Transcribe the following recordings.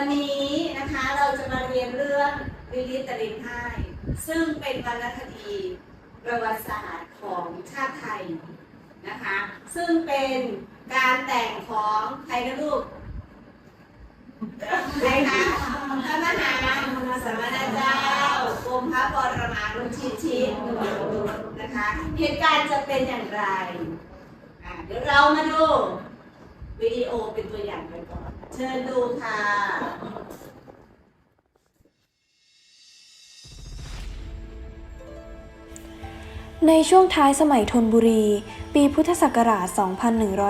วันนี้นะคะเราจะมาเรียนเรื่องลิลิตตลินไห้ซึ่งเป็นวรรณคดีประวัติศาสตร์ของชาติไทยนะคะ ซึ่งเป็นการแต่งของใครนะลูกใครคะพระมหาสมณเจ้ากรมพระปรมารุชิชิตนะคะเหตุการณ์จะเป็นอย่างไร เดี๋ยวเรามาดูวิดีโอเป็นตัวอย่างกันก่อน เชิญดูค่ะในช่วงท้ายสมัยธนบุรี ปีพุทธศักราช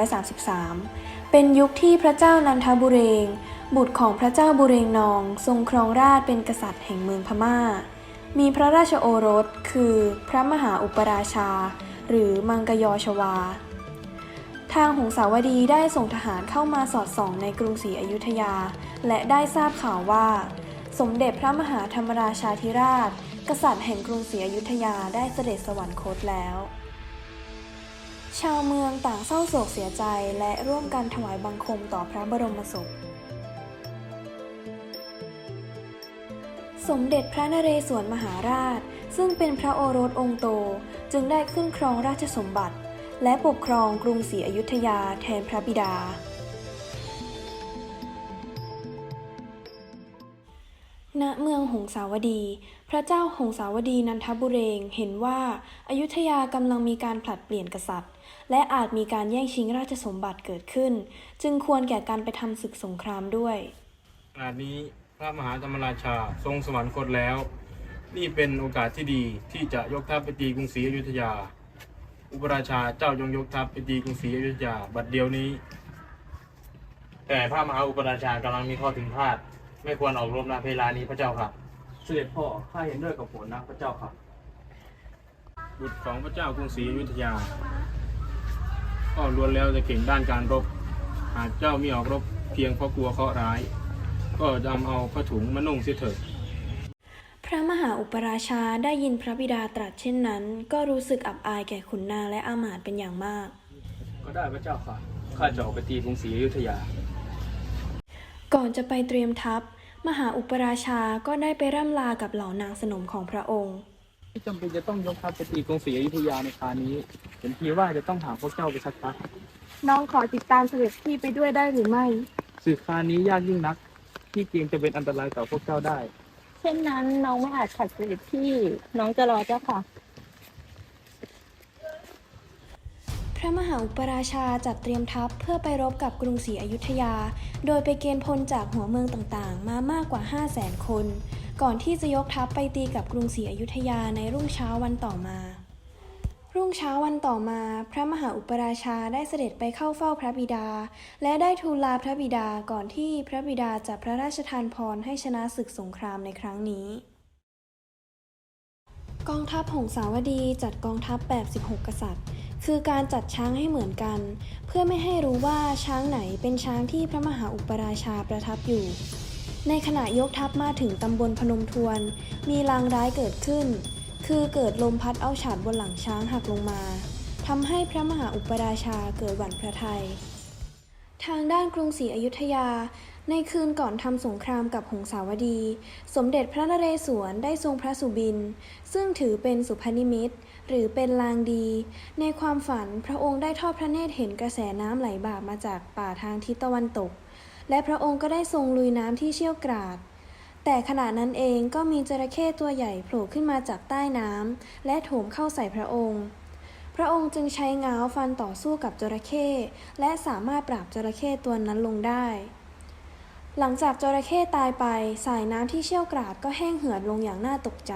2133 เป็นยุคที่พระเจ้านันทบุเรง บุตรของพระเจ้าบุเรงนอง ทรงครองราชเป็นกษัตริย์แห่งเมืองพม่า มีพระราชโอรสคือพระมหาอุปราชา หรือมังกยอชวา ทางหงสาวดีได้ส่งทหารเข้ามาสอดส่องในกรุงศรีอยุธยา และได้ทราบข่าวว่า สมเด็จพระมหาธรรมราชาธิราช กษัตริย์แห่งกรุงศรีอยุธยาได้เสด็จสวรรคตแล้ว ชาวเมืองต่างเศร้าโศกเสียใจและร่วมกันถวายบังคมต่อพระบรมศพสมเด็จพระนเรศวรมหาราช ซึ่งเป็นพระโอรสองค์โต จึงได้ขึ้นครองราชสมบัติ และปกครองกรุงศรีอยุธยาแทนพระบิดา ณ เมืองหงสาวดี พระเจ้าหงสาวดีนันทบุเรงเห็นว่าอายุทยากำลังมีการผลัดเปลี่ยนกษัตริย์ และอาจมีการแย่งชิงราชสมบัติเกิดขึ้น จึงควรแก่การไปทำศึกสงครามด้วยขณะนี้พระมหาธรรมราชาทรงสวรรคตแล้ว นี่เป็นโอกาสที่ดีที่จะยกทัพไปตีกรุงศรีอยุธยา อุปราชาเจ้ายงยกทัพไปตีกรุงศรีอยุธยาบัดเดียวนี้ แต่พระมหาอุปราชากำลังมีข้อถึงพลาด ไม่ควรออกรบนะเวลานี้พระเจ้าค่ะ เสด็จพ่อข้าเห็นด้วยกับผลนะพระเจ้าค่ะ บุตรของพระเจ้ากรุงศรีอยุธยา ก็ล้วนแล้วจะเก่งด้านการรบ หากเจ้าไม่ออกรบเพียงเพราะกลัวเคราะห์ร้าย ก็จำเอาผ้าถุงมานุ่งเสียเถิด พระมหาอุปราชาได้ยินพระบิดาตรัสเช่นนั้น ก็รู้สึกอับอายแก่ขุนนางและอามาตย์เป็นอย่างมาก ก็ได้พระเจ้าค่ะ ข้าจะออกไปตีกรุงศรีอยุธยา ก่อนจะไปเตรียมทัพ มหาอุปราชาก็ได้ไปร่ำลากับเหล่านางสนมของพระองค์ ที่จำเป็นจะต้องยกทัพไปตีกรุงศรีอยุธยาในคราวนี้เห็นทีว่าจะต้องถามพวกเจ้าไปสักพักน้องขอติดตามเสด็จพี่ไปด้วยได้หรือไม่ สื่อคราวนี้ยากยิ่งนัก ที่เกรงจะเป็นอันตรายต่อพวกเจ้าได้ เช่นนั้นน้องไม่อาจขัดเสดที่น้องจะรอเจ้าค่ะ พระมหาอุปราชาจัดเตรียมทัพเพื่อไปรบกับกรุงศรีอยุธยา โดยไปเกณฑ์พลจากหัวเมืองต่างๆ มามากกว่า 5 0 0แสนคน ก่อนที่จะยกทัพไปตีกับกรุงศรีอยุธยาในรุ่งเช้าวันต่อมา รุ่งเช้าวันต่อมา พระมหาอุปราชาได้เสด็จไปเข้าเฝ้าพระบิดา และได้ทูลลาพระบิดาก่อนที่พระบิดาจะพระราชทานพรให้ชนะศึกสงครามในครั้งนี้ กองทัพหงสาวดีจัดกองทัพแบบ16กษัตริย์ คือการจัดช้างให้เหมือนกัน เพื่อไม่ให้รู้ว่าช้างไหนเป็นช้างที่พระมหาอุปราชาประทับอยู่ในขณะยกทัพมาถึงตำบลพนมทวน มีลางร้ายเกิดขึ้น คือเกิดลมพัดเอาฉาดบนหลังช้างหักลงมาทำให้พระมหาอุปราชาเกิดหวั่นพระทัยทางด้านกรุงศรีอยุธยา ในคืนก่อนทำสงครามกับหงสาวดี สมเด็จพระนเรศวรได้ทรงพระสุบิน ซึ่งถือเป็นสุพนิมิตหรือเป็นลางดี ในความฝันพระองค์ได้ทอดพระเนตรเห็นกระแสน้ำไหลบ่ามาจากป่าทางทิศตะวันตก และพระองค์ก็ได้ทรงลุยน้ำที่เชี่ยวกราด แต่ขณะนั้นเองก็มีจระเข้ตัวใหญ่โผล่ขึ้นมาจากใต้น้ำและโถมเข้าใส่พระองค์ พระองค์จึงใช้เงาฟันต่อสู้กับจระเข้และสามารถปราบจระเข้ตัวนั้นลงได้ หลังจากจระเข้ตายไปสายน้ำที่เชี่ยวกราดก็แห้งเหือดลงอย่างน่าตกใจ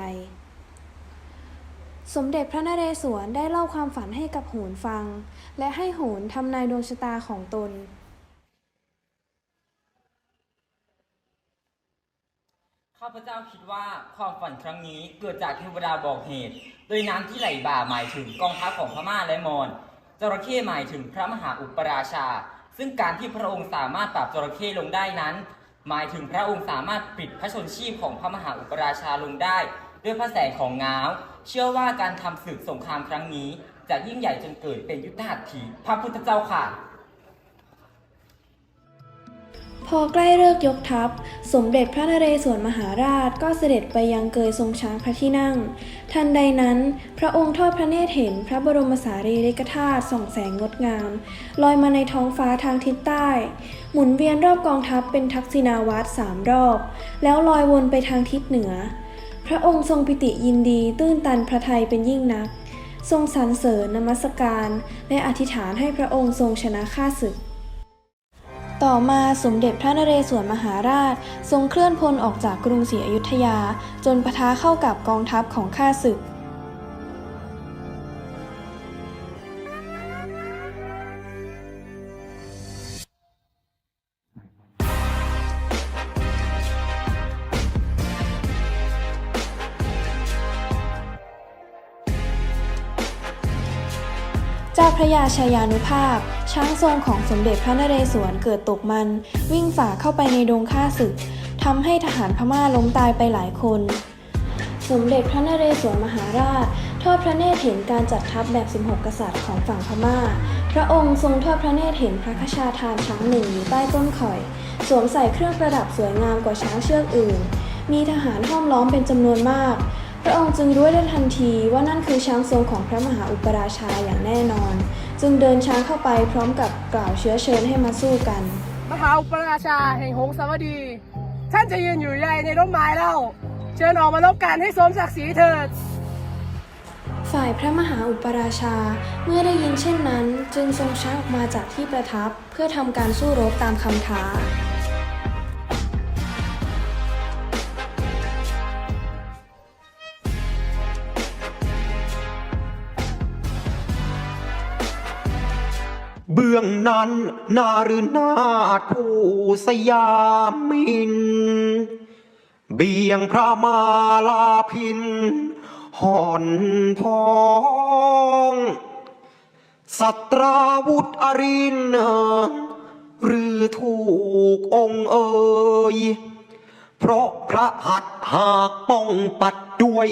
สมเด็จพระนเรศวรได้เล่าความฝันให้กับโหนฟัง และให้โหนทำนายดวงชะตาของตน ข้า พเจ้าคิดว่าความฝันครั้งนี้เกิดจากเทวดาบอกเหตุ โดยน้ำที่ไหลบ่าหมายถึงกองทัพของพม่าและมอญจระเข้หมายถึงพระมหาอุปราชา ซึ่งการที่พระองค์สามารถปราบจระเข้ลงได้นั้น หมายถึงพระองค์สามารถปิดพระชนชีพของพระมหาอุปราชาลงได้ ด้วยพระแสงของง้าว เชื่อว่าการทำศึกสงครามครั้งนี้ จะยิ่งใหญ่จนเกิดเป็นยุทธหัตถีพระพุทธเจ้าค่ะ พอใกล้เลิกยกทัพ สมเด็จพระนเรศวรมหาราชก็เสด็จไปยังเกยทรงช้างพระที่นั่ง ทันใดนั้น พระองค์ทอดพระเนตรเห็นพระบรมสารีริกธาตุส่องแสงงดงาม ลอยมาในท้องฟ้าทางทิศใต้ หมุนเวียนรอบกองทัพเป็นทักษิณาวัตรสามรอบ แล้วลอยวนไปทางทิศเหนือ พระองค์ทรงปิติยินดีตื้นตันพระทัยเป็นยิ่งนัก ทรงสรรเสริญนมัสการ และอธิษฐานให้พระองค์ทรงชนะข้าศึก ต่อมาสมเด็จพระนเรศวรมหาราช ทรงเคลื่อนพลออกจากกรุงศรีอยุธยา จนปะทะเข้ากับกองทัพของข้าศึก จ้าพระยาชายานุภาพ ช้างทรงของสมเด็จพระนเรศวรเกิดตกมัน วิ่งฝ่าเข้าไปในดงฆ่าศึกทำให้ทหารพม่าล้มตายไปหลายคน สมเด็จพระนเรศวรมหาราช ทอดพระเนตรเห็นการจัดทัพแบบ 16 กษัตริย์ของฝั่งพม่า พระองค์ทรงทอดพระเนตรเห็นพระคชาทานช้างหนึ่งอยู่ใต้ต้นข่อย สวมใส่เครื่องประดับสวยงามกว่าช้างเชือกอื่น มีทหารห้อมล้อมเป็นจำนวนมาก พระองค์จึงรู้ได้ทันทีว่านั่นคือช้างทรงของพระมหาอุปราชาอย่างแน่นอน จึงเดินช้างเข้าไปพร้อมกับกล่าวเชื้อเชิญให้มาสู้กันมหาอุปราชาแห่งหงสาวดี ท่านจะยืนอยู่ใหญ่ในร่มไม้เล่า เชิญออกมาลบกันให้สมศักดิ์ศรีเถิด ฝ่ายพระมหาอุปราชาเมื่อได้ยินเช่นนั้น จึงทรงช้างออกมาจากที่ประทับเพื่อทำการสู้รบตามคำท้า เบื้องนั้น นารืนาถผู้สยามิน เบียงพระมาลาพินห่อนพองสัตราวุธอรินหรือถูกองเอ่ยเพราะพระหัตถ์หากป้องปัดด้วย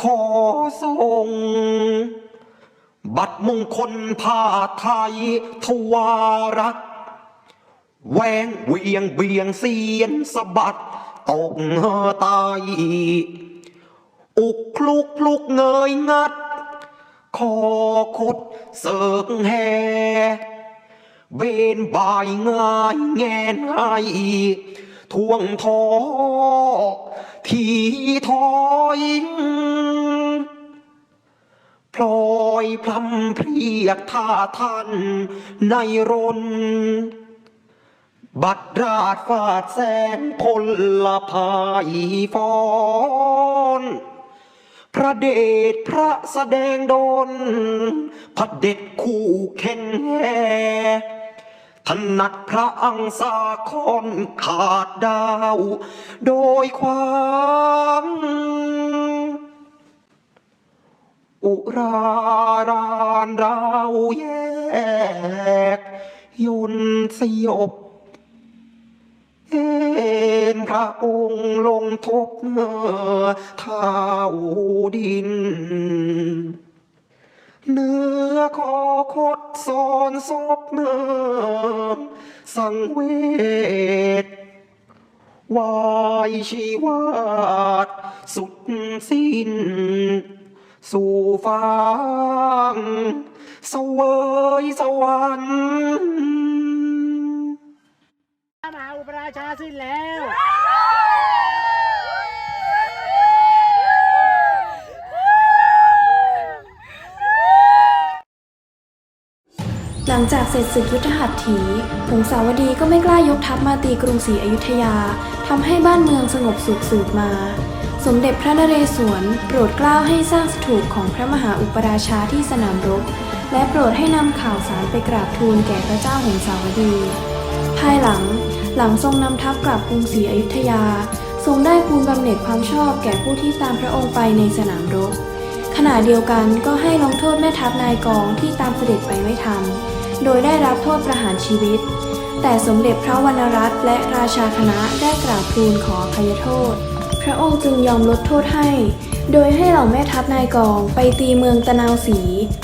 ขอทรง บัตรมงคลผ้าไทยทวารักแหวงเวียงเบียงเสียนสะบัดตกตายอุกคลุกพลุกเงยงัด คอคดเสิกแหเบนบายง่ายแงนให้ทวงทอ ทีถอย ลอยพลำเพรียกท่าท่านในรน บัดราดฟาดแสงพลลพายฟอนพระเดชพระแสดงดนพระเด็จคู่เข็นแห่ถนัดพระอังสาคอนขาดดาว โดยความ อุรารานราแยก ยุนสยบเอ็นพระองค์ลงทบเมื่อท้าดิน เนื้อคอคดซอนศพเมื่อสังเวชวายชีวาสุดสิ้น สู่ฟ้างเสวยสวรรค์มหาอุปราชาสิ้นแล้ว หลังจากเสร็จศึกยุทธหัตถีหงสาวดีก็ไม่กล้ายกทัพมาตีกรุงศรีอยุธยาทำให้บ้านเมืองสงบสุขสืบมา สมเด็จพระนเรศวรโปรดเกล้าให้สร้างสถูปของพระมหาอุปราชาที่สนามรบ และโปรดให้นำข่าวสารไปกราบทูลแก่พระเจ้าหงสาวดี ภายหลังหลังทรงนำทัพกลับกรุงศรีอยุธยา ทรงได้คูณบำเหน็จความชอบแก่ผู้ที่ตามพระองค์ไปในสนามรบ ขณะเดียวกันก็ให้ลงโทษแม่ทัพนายกองที่ตามเสด็จไปไม่ทัน โดยได้รับโทษประหารชีวิต แต่สมเด็จพระวรรณรัตน์และราชาคณะได้กราบทูลขออภัยโทษ พระองค์จึงยอมลดโทษให้ โดยให้เหล่าแม่ทัพนายกองไปตีเมืองตะนาวศรี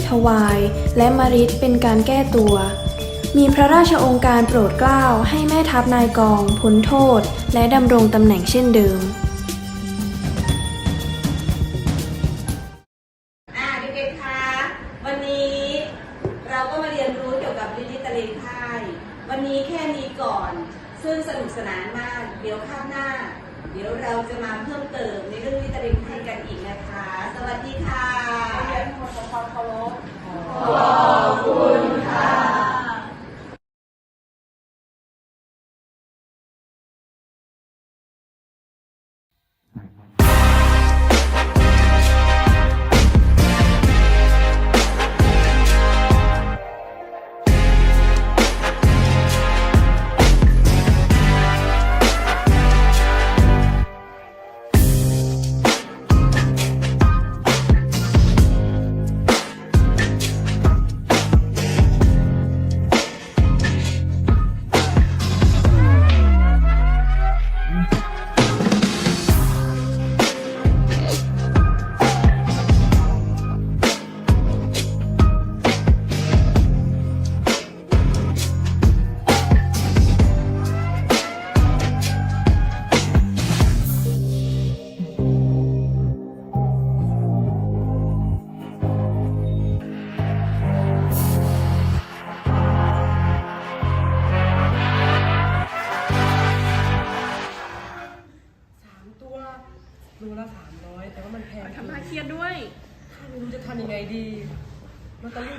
ทวาย และมริดเป็นการแก้ตัว มีพระราชองค์การโปรดเกล้าให้แม่ทัพนายกองพ้นโทษ และดำรงตำแหน่งเช่นเดิมอ่าเด็กๆคะวันนี้เราก็มาเรียนรู้เกี่ยวกับลิลิตะเลงไพ่วันนี้แค่นี้ก่อน ซึ่งสนุกสนานมาก เดี๋ยวข้างหน้า เดี๋ยวเราจะมาเพิ่มเติมในเรื่องลิลิตะเลงไพ่กันอีกนะคะ สวัสดีค่ะเรียนขอความเคารพขอบคุณค่ะ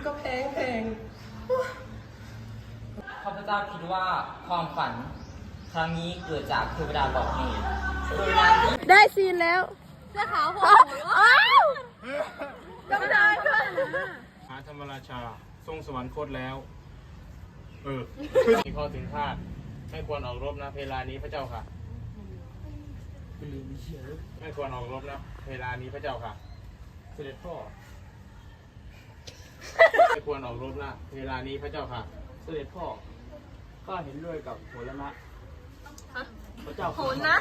ก็แพงแพงข้าพเจ้าคิดว่าความฝันครั้งนี้เกิดจากเทวดาบอกเหตุโดยนั้นที่ได้ซีนแล้วเสื้อขาวผมอ้าวจำได้ด้วยมหาธรรมราชา ทรงสวรรคตแล้ว เออมีข้อถึงคาดไม่ควรออกรบนะเวลานี้พระเจ้าค่ะไม่ควรออกรบนะเวลานี้พระเจ้าค่ะ เสด็จพ่อไม่ ควรออกรบนะเวลานี้พระเจ้าค่ะ เสด็จพ่อข้าเห็นด้วยกับโหรนะพระเจ้าโหนนะ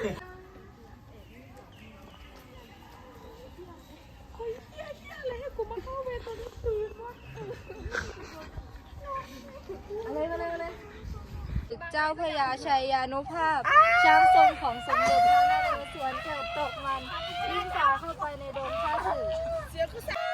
เจ้าพญาชัยยานุภาพ ช้างทรงของสมเด็จพระนเรศวรเกิดตกมันวิ่งฝ่าเข้าไปในโดมข้าศึกนี่เป็นตาช